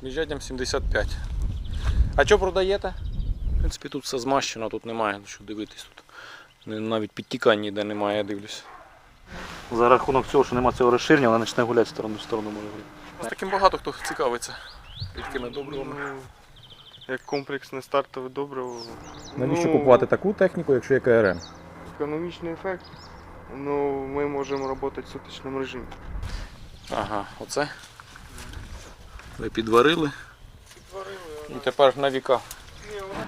З міжряддям 75. А що продаєте? В принципі, тут все змащено, тут немає що дивитись тут. Навіть підтікань ніде немає, я дивлюсь. За рахунок цього, що нема цього розширення, вона почне гуляти в сторону в сторону може гуляти. З таким багато хто цікавиться рідкими добривами. Ну, як комплексне стартове добриво. Навіщо ну, купувати таку техніку, якщо є КРМ? Економічний ефект. Ну, ми можемо працювати в сутичному режимі. Ага, оце. Ви підварили і тепер на віка.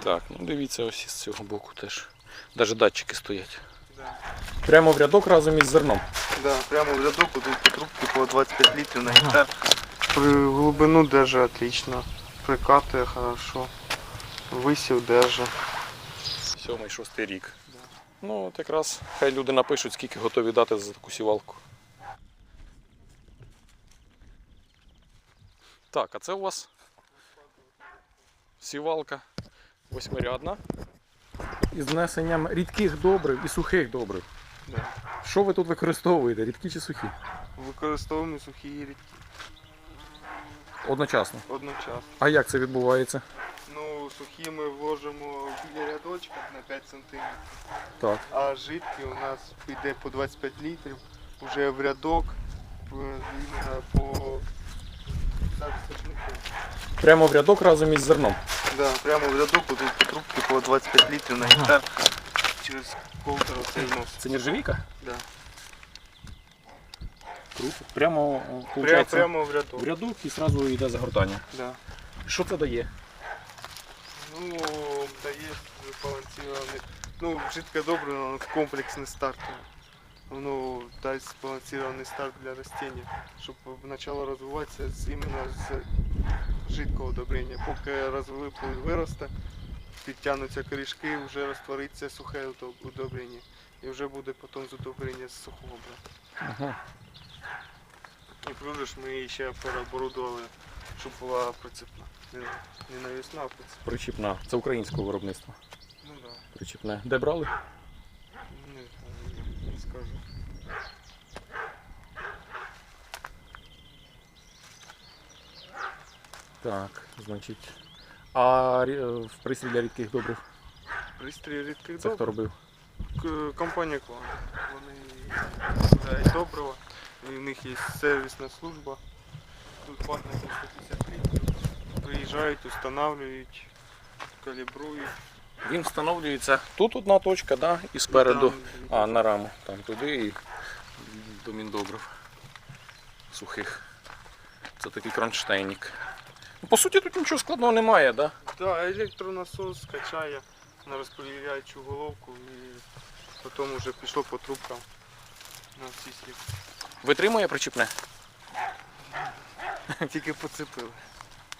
Так, ну дивіться, ось із цього боку теж. Навіть датчики стоять. Да. Прямо в рядок разом із зерном. Да, прямо в рядок тут по трубці по 25 літрів на гектар. При глибину держи отлично. Прикатує хорошо. Висів держи. Сьомий, шостий рік. Ну, от якраз хай люди напишуть, скільки готові дати за таку сівалку. Так, а це у вас сівалка восьмирядна. Із внесенням рідких добрив і сухих добрив. Да. Що ви тут використовуєте? Рідкі чи сухі? Використовуємо сухі і рідкі Одночасно. одночасно. А як це відбувається? Ну, сухі ми вложимо біля рядочка на 5 см. Так. А жидкий у нас піде по 25 літрів вже в рядок е, по. Прямо в рядок разом із зерном. Да, прямо в рядок тут по трубці по 25 літрів на гектар через полтора цей нос. Це нержавійка? Да. Круто. Прямо, о, Прямо, виходить, прямо в рядок. в рядок і одразу йде загортання. Да. Що це дає? Ну, дає збалансований. Ну, жидке добре, воно комплексний старт. Воно дасть збалансований старт для растения, щоб почало розвиватися з, іменно з жидкого удобрення. Поки розвили виросте, підтягнуться корішки, вже розтвориться сухе удоб- удобрення. І вже буде потім з удобрення з сухого брати. Ага. І плюс ж ми ще переоборудували, щоб була прицепна. Не, не навісна, а прицепна. Причіпна. Це українського виробництва. Ну так. Да. Причіпне. Де брали? Скажу. Так, значить. А рі- е, в пристрій для рідких добрив. Пристрій рідких Це хто добрив. робив? К- Компанія Клан. Вони виробляють добрива. І в них є сервісна служба. Тут пахне 150 літрів. Приїжджають, встановлюють, калібрують. Він встановлюється тут одна точка, да? і спереду. А, на раму. Там туди і до міндобрив. Сухих. Це такий кронштейник. Ну, По суті, тут нічого складного немає, да? Да, електронасос скачає на розподіляючу головку і потім вже пішло по трубкам на всі слід. Витримує причіпне? Тільки поцепили.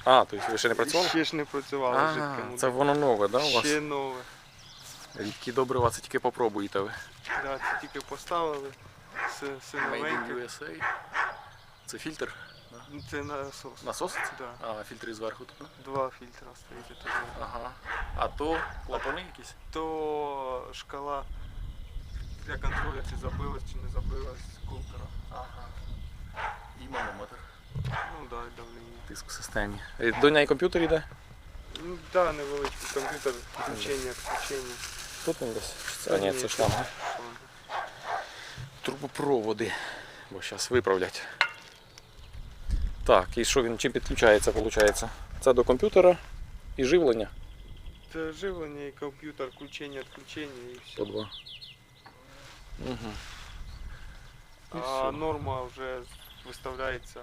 А, тобто ви ще не працювали? Ще ж не працювало А, жидкому. це воно нове, да, у вас? Ще нове. Рідкі добрива, це тільки попробуєте ви. Да, це тільки поставили. Все, все Made in. USA. Це фільтр? Ну, Це насос. Насос? це? Да. А, фільтри зверху тут. Два фільтра стоїть. тут. Ага. А то клапани якісь? То шкала для контролю, чи забилась, чи не забилась култера. Ага. І манометр. Ну да, і давлення. Тиск в системі. До неї комп'ютер йде? Ну да, невеличкий комп'ютер, включення, включення. Тут він десь? А, ні, це шланга. Трубопроводи. Бо зараз виправлять. Так, і що він чим підключається, виходить? Це до комп'ютера і живлення Це живлення і комп'ютер, включення, відключення і все. по два. Угу. І А все. норма вже виставляється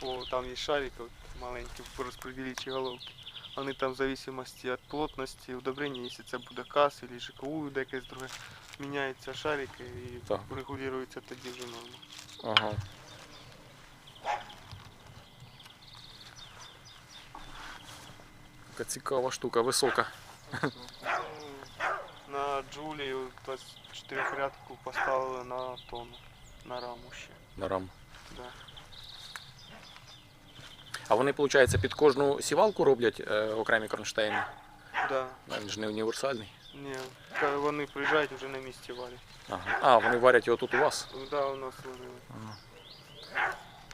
по там є шарики от маленькі по розподілічі головки. Вони там в зависимості від плотності удобрення, якщо це буде кас або ЖКУ, буде якесь друге, міняються шарики і Так. регулюється тоді вже норма. Ага. Така цікава штука, висока. Ну, На Джулію 24 рядку поставили на тонну, на раму ще. на рам. Да. А вони, виходить, під кожну сівалку роблять е, окремі кронштейни. Да. Він ж не універсальний. Ні, вони приїжджають вже на місці варять. Ага. А, вони варять його тут у вас. Да, у нас варили.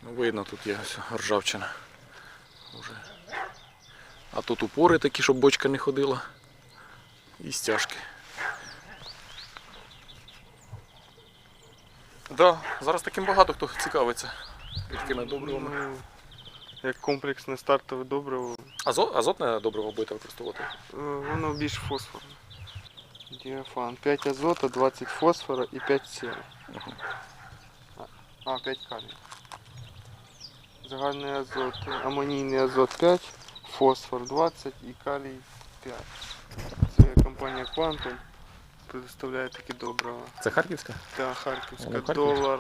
Ну, видно, тут є ось ржавчина. Уже. А тут упори такі, щоб бочка не ходила. І стяжки. Да, зараз таким багато хто цікавиться рідкими добривами. Ну, як комплексне стартове добриво, Азот, азотне добриво будете використовувати? е, воно більш фосфорне. Діафан. 5 азота, 20 фосфора і 5 сіра. А, 5 калію. Загальний азот, амонійний азот 5, фосфор 20 і калій 5. Це компанія Quantum предоставляє такі добрива. Це Харківська? Та Харківська Харківська? долар,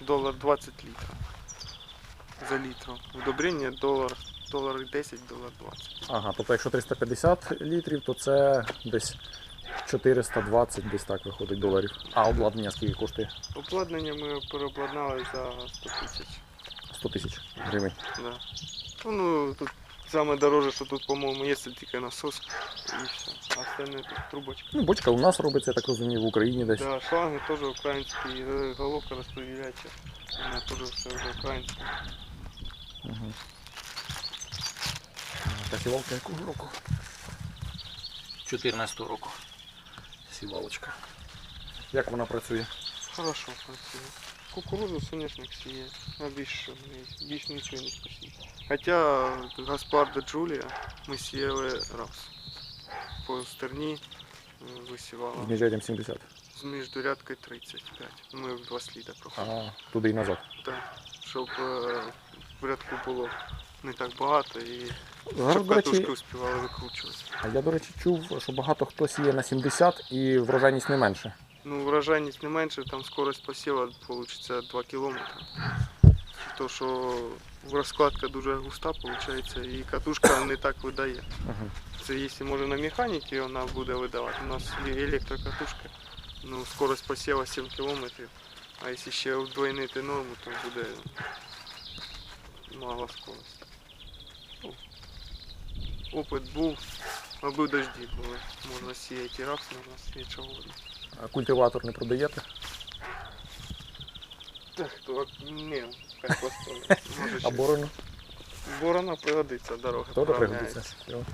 долар 20 літрів. За літру. Удобрення долар, долар 10, долар 20. Ага, тобто якщо 350 літрів, то це десь 420 десь так виходить доларів. А обладнання скільки коштує? Обладнання ми переобладнали за 100 тисяч. 100 тисяч гривень. Да. Ну, тут саме дороже, що тут, по-моєму, є це тільки насос і все. А остальне тут трубочка. Ну, бочка у нас робиться, я так розумію, в Україні десь. Да, шланги теж українські, е, головка розподіляюча. Вона теж все вже українське. Угу. Та сівалка якого року? 14 року. Сівалочка. Як вона працює? Хорошо працює. Кукурузу соняшник сіє, а більше, ні- більш нічого не посіє. Хоча Гаспарда Джулія ми сіяли раз. По стерні е, висівала З міжрядям 70. з міждурядкою 35. Ми в два сліда проходили. А туди і назад. Так, щоб е, в рядку було не так багато і Зараз, щоб до речі, катушки успівали викручувати. а я, до речі, чув, що багато хто сіє на 70 і врожайність не менше. Ну, врожайність не менше, там скорость посіва вийде 2 кілометри. То, що розкладка дуже густа виходить, і катушка не так видає. Це якщо може на механіки вона буде видавати. У нас є електрокатушка, ну, скорость посіва 7 кілометрів. А якщо ще вдвойнити норму, то буде мало скорості. Ну, Опит був, аби дожді були. Можна сіяти рапс, можна сіяти угодно. А культиватор не продаєте? Так, то ні, хай постоїть. Може, А ще. борону? Борона пригодиться, дорога поравняється. пригодиться.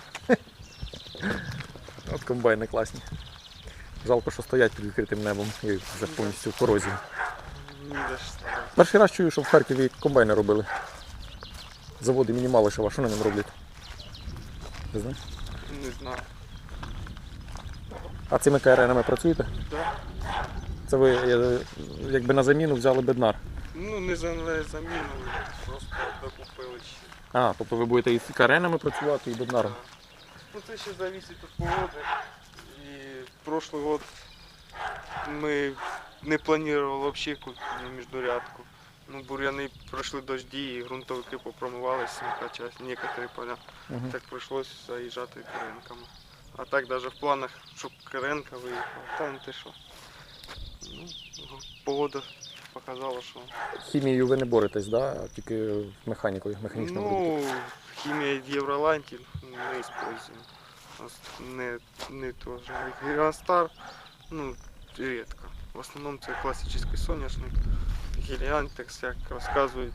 От комбайни класні. Жалко, що стоять під відкритим небом і вже повністю в корозії. Ні, де ж. Перший раз чую, що в Харкові комбайни робили. Заводи мінімалишева, що на ньому роблять? Не знаю. Не знаю. А цими КРНами працюєте? Да? Це ви е, якби на заміну взяли беднар. Ну, не за не замінили, просто докупили ще. А, тобто ви будете і з КРНами працювати, і беднаром. Ну це ще залежить від погоди. І прошлый год ми не планували взагалі міждурядку. Ну, бур'яни пройшли дожді і ґрунтовики попромивалися некоторі поля. Угу. Так прийшлося заїжджати керенками. А так навіть в планах, щоб керенка виїхала, там ти що. Ну, погода показала, що. Хімією ви не боретесь, да? тільки механікою, механічною роботою. Ну, химия Евроланти не. Ос- Не, не тоже. Гелиостар, ну, редко. В основному це класичний соняшник. Геліантекс, як розказують,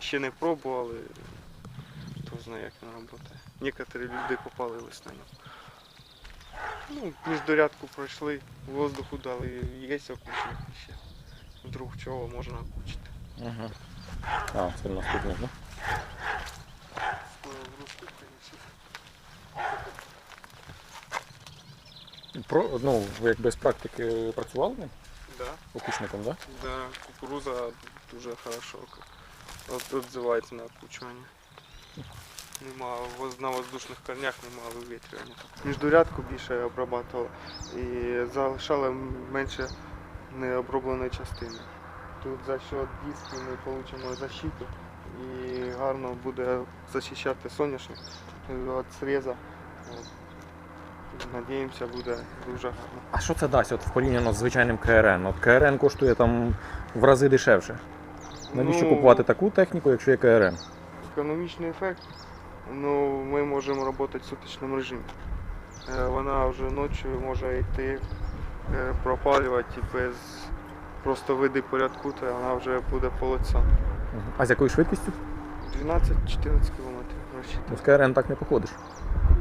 ще не пробували. Хто знає, як він працює. Некоторі люди попалились на ньому. Ну, міждорядку пройшли, воздуху дали, є окучник ще. Вдруг чого можна окучити. Угу. А, це? Скоро в. Про, ну, якби з практики працювали? Да. Окучником, так? Да, кукуруза дуже хорошо відзивається на окучування. Нема на воздушних корнях немає вивітрювання. Міждурядку більше обрабатували і залишали менше необробленої частини. Тут за счет дисків ми отримаємо защиту і гарно буде захищати соняшник від сріза. Надіємося, буде дуже гарно. А що це дасть от, порівняно з звичайним КРН? От КРН коштує там в рази дешевше. Навіщо Ну, купувати таку техніку, якщо є КРН? Економічний ефект. Ну, ми можемо працювати в сутичному режимі. Е, Вона вже ночі може йти е, пропалювати і без просто види порядку, то вона вже буде полиця. А з якою швидкістю? 12-14 км Ну, з КРН так не походиш.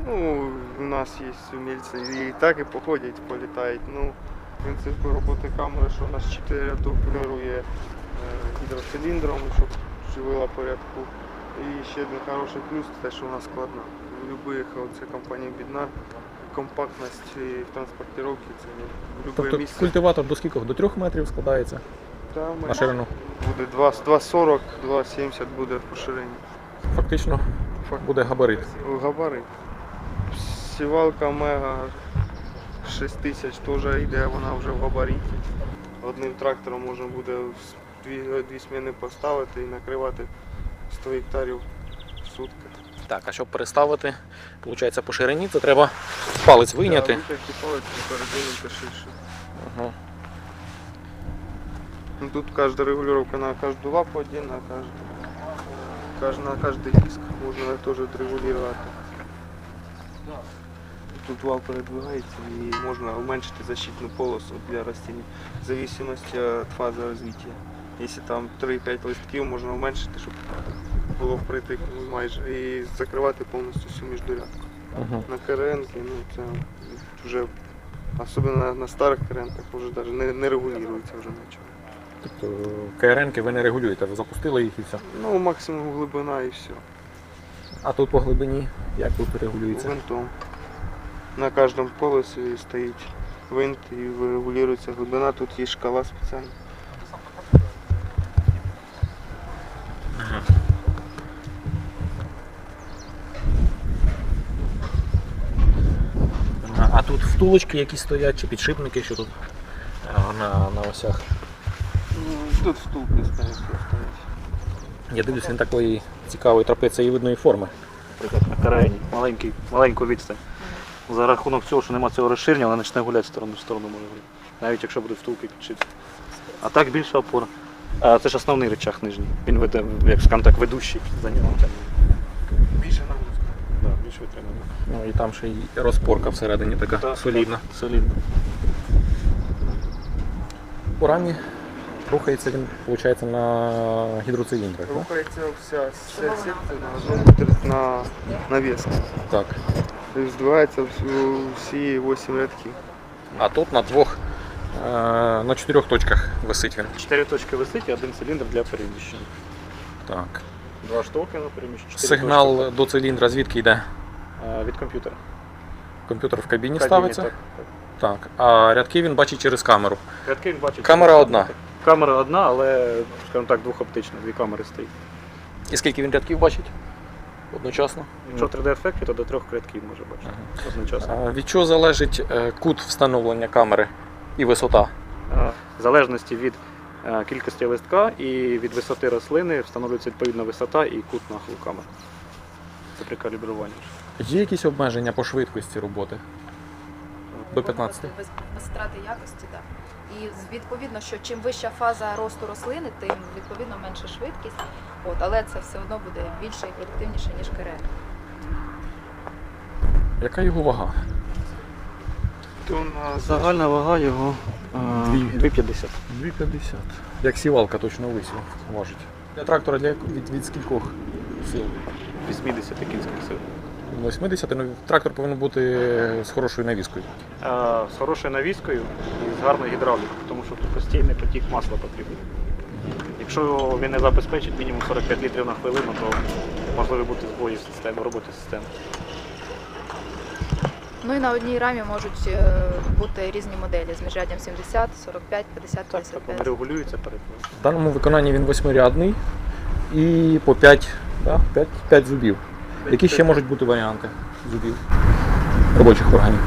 Ну, у нас є умельці, і так і походять, політають. Ну, принцип роботи камери, що у нас 4 ряду полірує е, гідроциліндром, щоб живила порядку. І ще один хороший плюс те, що вона складна. В будь-яких це компанія бідна, компактність і в це в будь-яке Тобто місце. культиватор до скількох? До 3 метрів складається Та, ми- на ширину. Буде 2,40, 2,70 буде поширення. Фактично Фак- буде габарит. Габарит. Сівалка мега 6 тисяч теж йде, вона вже в габариті. Одним трактором можна буде дві, дві сміни поставити і накривати 100 гектарів в сутки. Так, а щоб переставити, виходить, по ширині, то треба палець вийняти. Да, палець і ширше. Ну, тут кожна регулювання на кожну лапу отдельно, на кожну, кож- на каждый диск можно тоже отрегулировать. Тут вал передвигається і можна уменьшити защитну полосу для растений в зависимости від фази розвитку. Якщо там 3-5 листків, можна уменьшити, щоб було впритик майже і закривати повністю всю міждурядку. Угу. На КРНки, ну це вже особливо на, на старих КРНках вже навіть не, не регулюється вже нічого. Тобто КРНки ви не регулюєте, ви запустили їх і все. Ну, максимум глибина і все. А тут по глибині як тут регулюється? Винтом. На кожному колесі стоїть винт і регулюється глибина. Тут є шкала спеціальна. А тут втулочки якісь стоять чи підшипники, що тут на, на осях. Ну, тут втулки стоять. Я дивлюсь, він такої цікавої трапецієвидної форми. Наприклад, на карені, маленький, маленьку відстань. За рахунок цього, що немає цього розширення, вона почне гуляти з сторони в сторону може гуляти. Навіть якщо буде втулки підшити. А так більша опора. А це ж основний речах нижній. Він веде, як скажімо так, ведущий за нього. Більше нагрузка. Да, більше витримує. Ну і там ще й розпорка всередині така Так, солідна. Солідно. У рамі рухається він, виходить, на гідроциліндрах. да? Рухається вся, вся секція на на навіску. Так. Тобто всі 8 рядків. А тут на двох, е, на чотирьох точках висить він. Чотири точки висить і один циліндр для переміщення. Так. Два штоки на переміщення. Сигнал точки. до циліндра звідки йде? Від комп'ютера. Комп'ютер в кабіні, В кабіні, ставиться. Так, так. Так. А рядки він бачить через камеру. Рядки він бачить. Камера одна. Камера одна, але, скажімо так, двохоптична, дві камери стоїть. І скільки він рядків бачить? Одночасно. Якщо 3D-ефекти, то до трьох рядків може бачити одночасно. А від чого залежить е, кут встановлення камери і висота? А, В залежності від е, кількості листка і від висоти рослини встановлюється відповідна висота і кут нахилу камери. Це при калібруванні. Є якісь обмеження по швидкості роботи? До 15. Без, без втрати якості, так. І з- відповідно, що чим вища фаза росту рослини, тим відповідно менша швидкість. От, але це все одно буде більше і продуктивніше, ніж КРН. Яка його вага? То на Загальна вага його Дві. 2,50. 250. Як сівалка точно висів важить. Для трактора для від, від скількох сил? 80 кінських сил. 80, ну трактор повинен бути з хорошою навіскою. А, З хорошою навіскою і з гарною гідравлікою, тому що тут постійний потік масла потрібен. Якщо він не забезпечить мінімум 45 літрів на хвилину, то можливі бути збої в системі, в системи. Ну і на одній рамі можуть е, бути різні моделі з міжряддям 70, 45, 50, Так, так вони 55. перед. В даному виконанні він восьмирядний і по 5, да? 5, 5 зубів. Які ще можуть бути варіанти зубів робочих органів?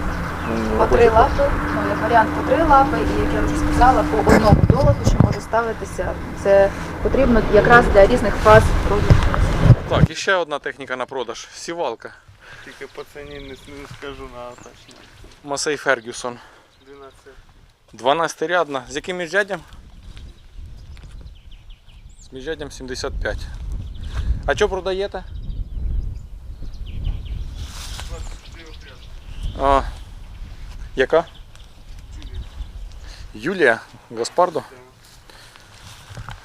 По три лапи, ну, як варіант по три лапи, і як я вже сказала, по одному долоту, що може ставитися. Це потрібно якраз для різних фаз розвитку. Так, і ще одна техніка на продаж. Сівалка. тільки по ціні не, не скажу на точно. Масей Фергюсон. 12. 12-рядна. З яким міжряддям? З міжряддям 75. А що продаєте? 24 ряд. А, яка? Юлія Гаспардо.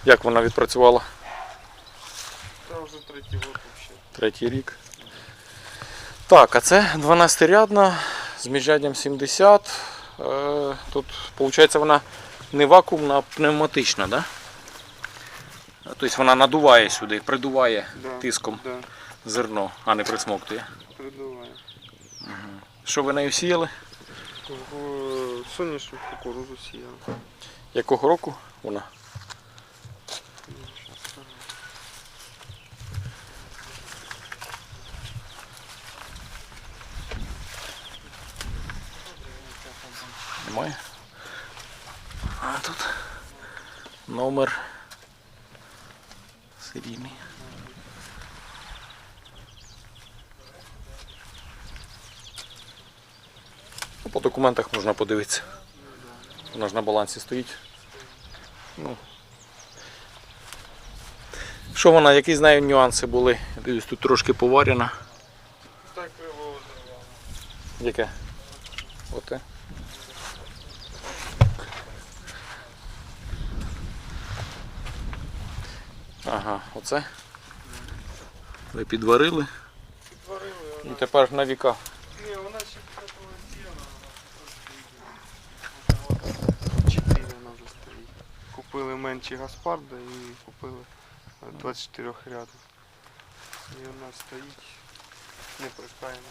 Як вона відпрацювала? Та вже третій взагалі. Третій рік. Так, а це 12-рядна з міжряддям 70. Е, Тут, виходить, вона не вакуумна, а пневматична, да? Тобто вона надуває сюди, придуває Да. тиском Да, зерно, а не присмоктує. придуває. Що ви нею сіяли? В сонячну кукурузу сіяв. Якого року вона? Немає? А тут номер серійний. Документах можна подивитися. Вона ж на балансі стоїть. Ну. Що вона, які з нею нюанси були? Я Дивлюсь, тут трошки поварена. Так зривало. Яке? Оте. Ага, оце. Ви підварили Підварили і тепер на віка. Ні, вона ще такого зіла, вона просто Чотири вона вже стоїть. Купили менші Гаспарда і купили е, 24 ряду. І вона стоїть неприкаяна.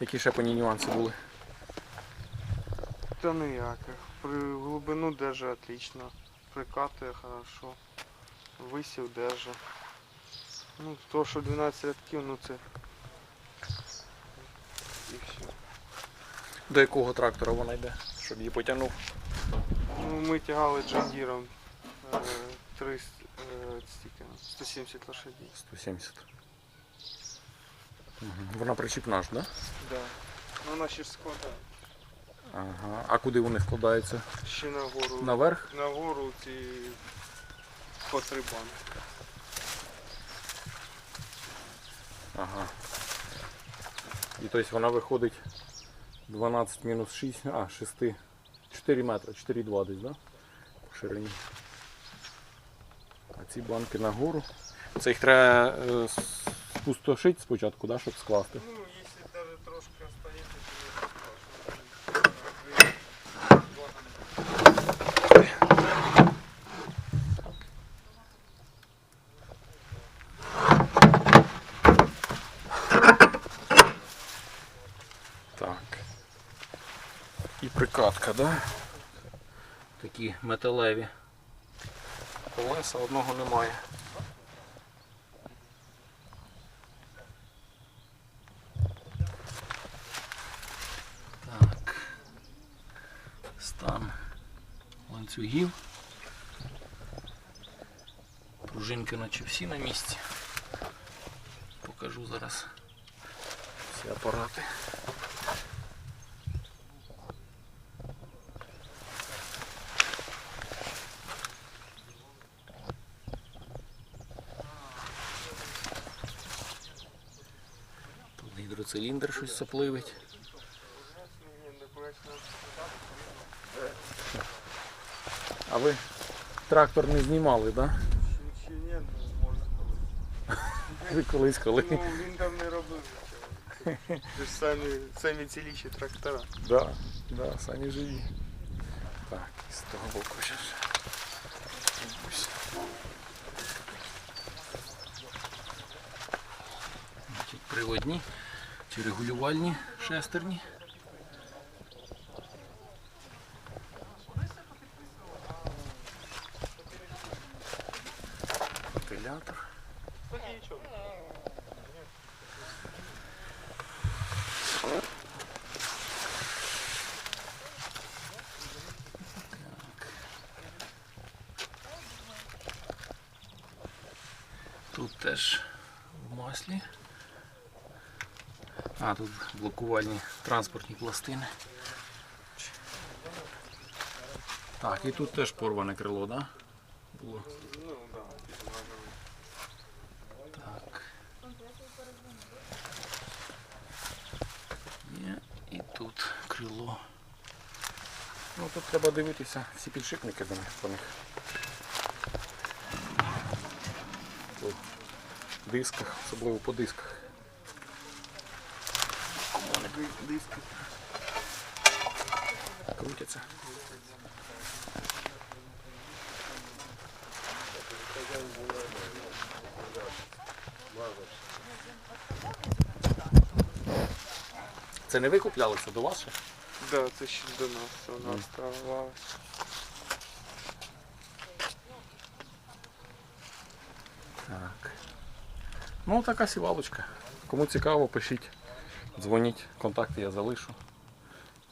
Які ще по ній нюанси були? Та ніяких. При глибину держи отлично. Прикатує хорошо. Висів держи. Ну, то, що 12 рядків, ну це. І все. До якого трактора вона йде? Щоб її потягнув? Ну, ми тягали джандіром е, 3, е, стільки, 170 лошадей. 170. Угу. Вона причіпна ж, так? Да? Да. Ну, вона ще ж складає. Ага. А куди вони вкладаються? Ще нагору. Наверх? Нагору ці по три банки. Ага. І тобто вона виходить 12 мінус 6, а, 6, 4 метри, 4,2 десь, да? По ширині. А ці банки нагору. Це їх треба е, спустошити спочатку, да, щоб скласти. Ну, якщо навіть трошки остається, то не страшно. Так. І прикатка, да? Такі металеві. Колеса одного немає. Так. Стан ланцюгів. Пружинки наче всі на місці. Покажу зараз всі апарати. Тут гідроциліндр щось сопливить. А ви трактор не знімали, так? Ще ні, ну, можна Да? Колись коли. Ну, він там не робив нічого. Це ж самі, самі ціліші трактора. Да, да, самі живі. Так, і з того боку зараз. Ось. Значить, приводні чи регулювальні шестерні. Вентилятор. Тут теж в маслі. А, тут блокувальні транспортні пластини. Так, і тут теж порване крило? Да? Було. Так. Є і тут крило. Ну тут треба дивитися всі підшипники до них по них. Дисках, особливо по дисках. Диски. Крутяться. Це не ви купляли, це до вас? ще? Да, це ще до нас вона оставалась. Так. Ну, така сівалочка. Кому цікаво, пишіть, дзвоніть, контакти я залишу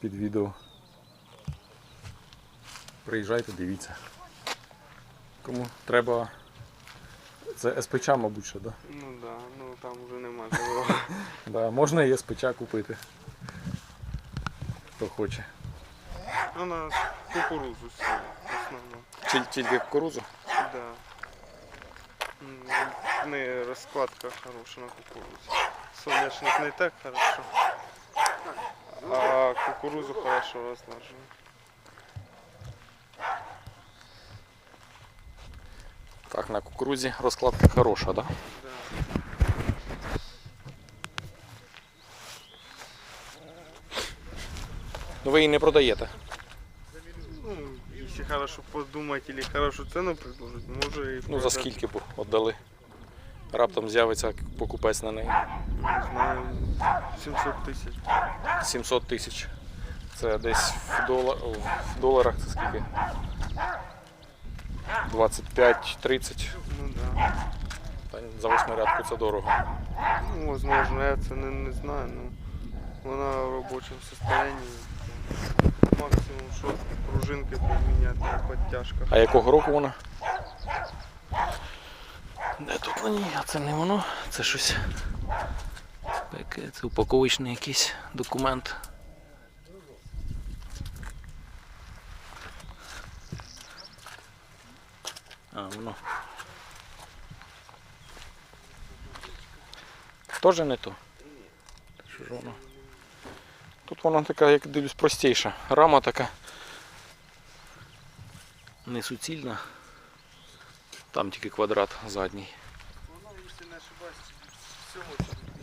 під відео. Приїжджайте, дивіться. Кому треба. Це СПЧ, мабуть, що, да? Ну да, ну там вже нема такого. Да, можна і СПЧ купити. Хто хоче. Вона кукурузу сіє в основному. Тіль- Тільки кукурузу? Да. М, В неї розкладка хороша на кукурузі. Соняшник не так хорошо. А кукурузу хорошо розложено. Так, на кукурузі розкладка хороша, так? Да? Да. Ну ви її не продаєте. Ну, если хорошо подумать или хорошую цену предложить, може і Ну за скільки б віддали? Раптом з'явиться покупець на неї. Не знаю, 700 тисяч. 700 тисяч. Це десь в, дола... в доларах це скільки? 25-30. Ну да. Та За восьмирядку це дорого. Ну, возможно, я це не, не знаю, ну вона в робочому состоянии. Максимум що пружинки поміняти, подтяжка. А якого року вона? Де тут на? А це не воно, це щось. Це упаковочний якийсь документ. А, воно. Тоже не то. Що ж воно? Тут вона така, як дивлюсь, простіша. Рама така. Не суцільна. Там тільки квадрат задній. Вона, якщо не ошибаюсь, всього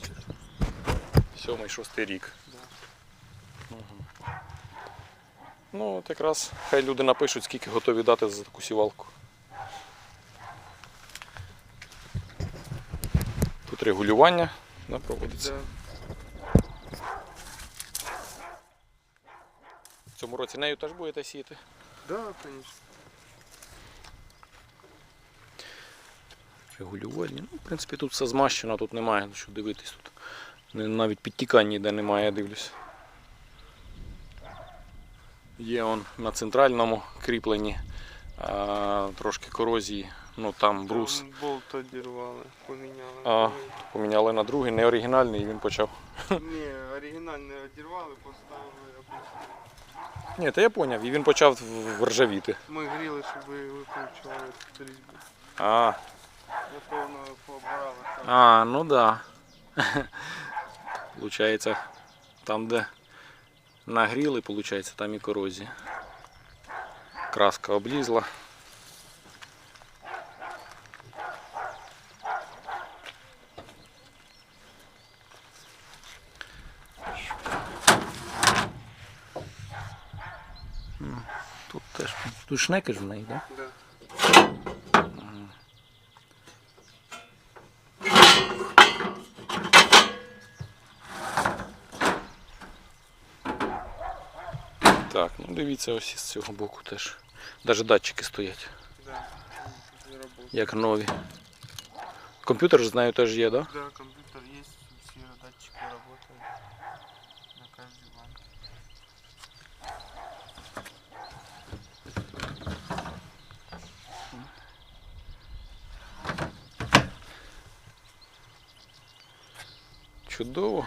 чи 2000. Сьомий, шостий рік. Да. Ну, от якраз хай люди напишуть, скільки готові дати за таку сівалку. Тут регулювання да, проводиться. Да. В цьому році нею теж будете сіяти. Да, конечно. Регулювальні. Ну, в принципі, тут все змащено, тут немає що дивитись. Тут навіть підтікань ніде немає, я дивлюсь. Є он на центральному кріпленні а, трошки корозії, ну там брус. Там болт одірвали, поміняли. А. Поміняли на другий, не оригінальний, і він почав. Ні, оригінальний одірвали, поставили обичний. Ні, та я зрозумів, і він почав ржавіти. Ми гріли, щоб ви викручували різьбу. А, Побрали там. а ну да. Получається, там, де нагріли, получається, там і корозія. Краска облізла. Тут теж тут шнеки ж в неї, так? Да? Да. Так, ну дивіться, ось із цього боку теж. Навіть датчики стоять, Да. Як нові. Комп'ютер ж знаю теж є, так? Да? Да, компьютер есть, все датчики работают на каждой банке. Чудово.